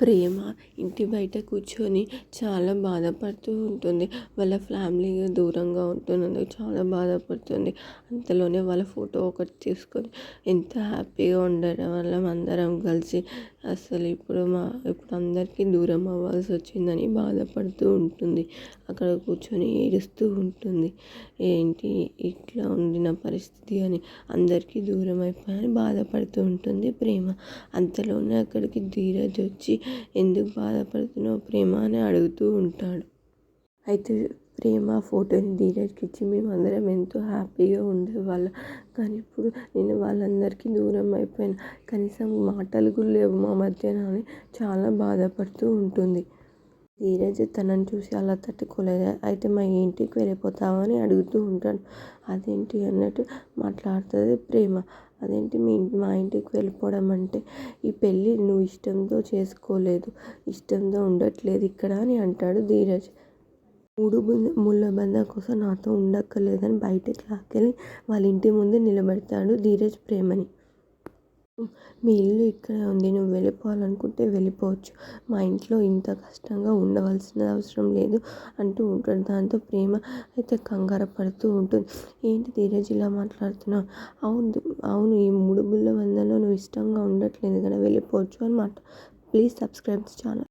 ప్రేమ ఇంటి బయట కూర్చొని చాలా బాధపడుతూ ఉంటుంది. వాళ్ళ ఫ్యామిలీ దూరంగా ఉంటున్నందుకు చాలా బాధపడుతుంది. అంతలోనే వాళ్ళ ఫోటో ఒకటి తీసుకొని ఎంత హ్యాపీగా ఉండడం వల్ల అందరం కలిసి అసలు ఇప్పుడు మా ఇప్పుడు అందరికీ దూరం అవ్వాల్సి వచ్చిందని బాధపడుతూ ఉంటుంది. అక్కడ కూర్చొని ఏడుస్తూ ఉంటుంది. ఏంటి ఇట్లా ఉండిన పరిస్థితి అని అందరికీ దూరం అయిపోయాని బాధపడుతూ ఉంటుంది ప్రేమ. అంతలోనే అక్కడికి ధీరజ్ వచ్చి ఎందుకు బాధపడుతున్నావు ప్రేమ? అని అడుగుతూ ఉంటాడు. అయితే ప్రేమ ఫోటోని ధీరజ్కి ఇచ్చి మేము అందరం ఎంతో హ్యాపీగా ఉండేవాళ్ళం. కానీ ఇప్పుడు నేను వాళ్ళందరికీ దూరం అయిపోయాను. కనీసం మాటలు కూడా లేవు మా మధ్యన అని చాలా బాధపడుతూ ఉంటుంది. ధీరజ్ తనని చూసి అలా తట్టుకోలేదు? అయితే మా ఇంటికి వెళ్ళిపోతావా అని అడుగుతూ ఉంటాడు. అదేంటి అన్నట్టు మాట్లాడుతుంది ప్రేమ. అదేంటి మీ మా ఇంటికి వెళ్ళిపోవడం అంటే ఈ పెళ్ళి నువ్వు ఇష్టంతో చేసుకోలేదు. ఇష్టంతో ఉండట్లేదు ఇక్కడ అని అంటాడు ధీరజ్. మూడు ముళ్ళ బంధం కోసం నాతో ఉండక్కర్లేదని బయటకి లాక్కెళ్ళి వాళ్ళ ఇంటి ముందు నిలబెడతాడు ధీరజ్ ప్రేమని. మీ ఇల్లు ఇక్కడే ఉంది నువ్వు వెళ్ళిపోవాలనుకుంటే వెళ్ళిపోవచ్చు. మా ఇంట్లో ఇంత కష్టంగా ఉండవలసిన అవసరం లేదు అంటూ ఉంటాడు. దాంతో ప్రేమ అయితే కంగారు పడుతూ ఉంటుంది. ఏంటి ధీరజ్ ఇలా మాట్లాడుతున్నావు? అవును అవును ఈ మూడు ముళ్ళ వందలో నువ్వు ఇష్టంగా ఉండట్లేదు కదా వెళ్ళిపోవచ్చు అనమాట ప్లీజ్ సబ్స్క్రైబ్ ఛానల్.